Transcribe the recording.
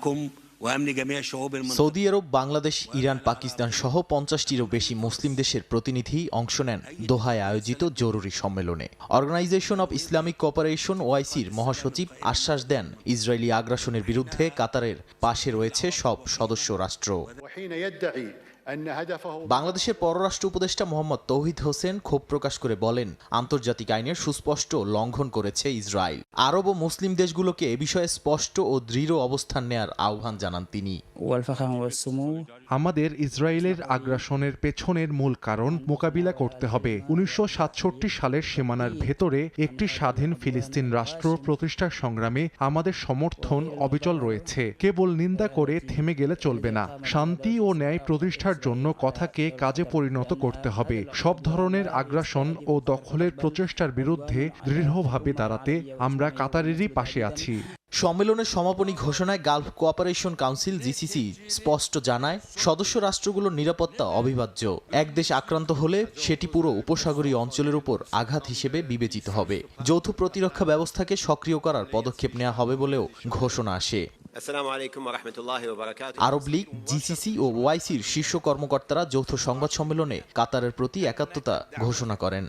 como Saudi Arab, Bangladesh, Iran, Pakistan সহ পঞ্চাশটিরও বেশি মুসলিম দেশের প্রতিনিধি অংশ নেন দোহায় আয়োজিত জরুরি সম্মেলনে। অর্গানাইজেশন অব ইসলামিক কোঅপারেশন ওআইসির মহাসচিব আশ্বাস দেন, ইসরায়েলি আগ্রাসনের বিরুদ্ধে কাতারের পাশে রয়েছে সব সদস্য রাষ্ট্র। বাংলাদেশের পররাষ্ট্র উপদেষ্টা মোহাম্মদ তৌহিদ হোসেন ক্ষোভ প্রকাশ করে বলেন, আন্তর্জাতিক আইনের সুস্পষ্ট লঙ্ঘন করেছে ইসরায়েল। আরব ও মুসলিম দেশগুলোকে এ বিষয়ে স্পষ্ট ও দৃঢ় অবস্থান নেয়ার আহ্বান জানান। nantinya. Wal fakham was sumu আমাদের ইসরায়েলের আগ্রাসনের পেছনের মূল কারণ মোকাবিলা করতে হবে। উনিশশো সাতষট্টি সালের সীমানার ভেতরে একটি স্বাধীন ফিলিস্তিন রাষ্ট্র প্রতিষ্ঠার সংগ্রামে আমাদের সমর্থন অবিচল রয়েছে। কেবল নিন্দা করে থেমে গেলে চলবে না। শান্তি ও ন্যায় প্রতিষ্ঠার জন্য কথাকে কাজে পরিণত করতে হবে। সব ধরনের আগ্রাসন ও দখলের প্রচেষ্টার বিরুদ্ধে দৃঢ়ভাবে দাঁড়াতে আমরা কাতারেরই পাশে আছি। সম্মেলনের সমাপনী ঘোষণায় গালফ কোঅপারেশন কাউন্সিল, জিসিসি, স্পষ্ট জানায় সদস্য রাষ্ট্রগুলোর নিরাপত্তা অবিভাজ্য। এক দেশ আক্রান্ত হলে সেটি পুরো উপসাগরীয় অঞ্চলের উপর আঘাত হিসেবে বিবেচিত হবে। যৌথ প্রতিরক্ষা ব্যবস্থাকে সক্রিয় করার পদক্ষেপ নেওয়া হবে বলেও ঘোষণা আসে। আরব লীগ জিসিসি ও ওয়াইসির শীর্ষ কর্মকর্তারা যৌথ সংবাদ সম্মেলনে কাতারের প্রতি একাত্মতা ঘোষণা করেন।